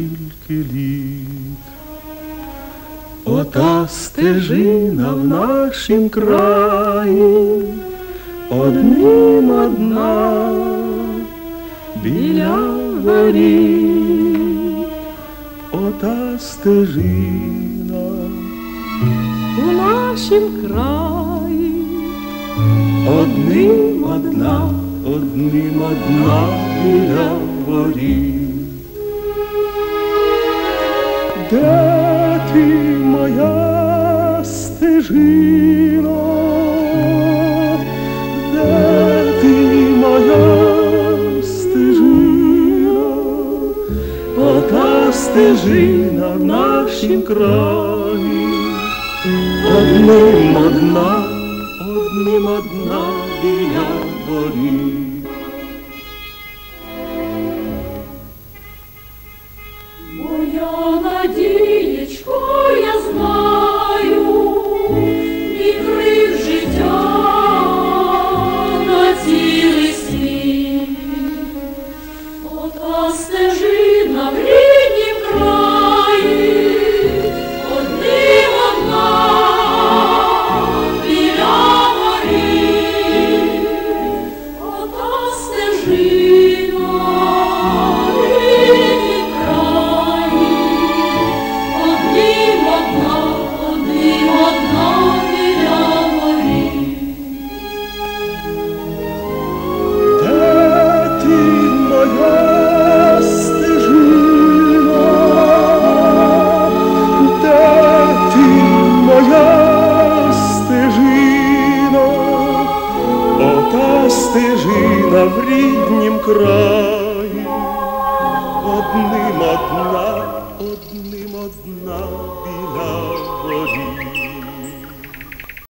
скільки літ. Ота стежина в нашім краї, одним одна біля воріт. Ота стежина у нашім краї, одним одна, одним одна біля воріт. Де ти моя стежино? Де ти моя стежино? Ота стежина в нашім краї, одним одна, одним одна біля воріт. Моя надієчко, я знаю, і крив життя на цілий світ. Ота стежина в ріднім краї, одним одна біля воріт. Ота стежина стежина в ріднім краї, одним одна, одним одна біля воріт.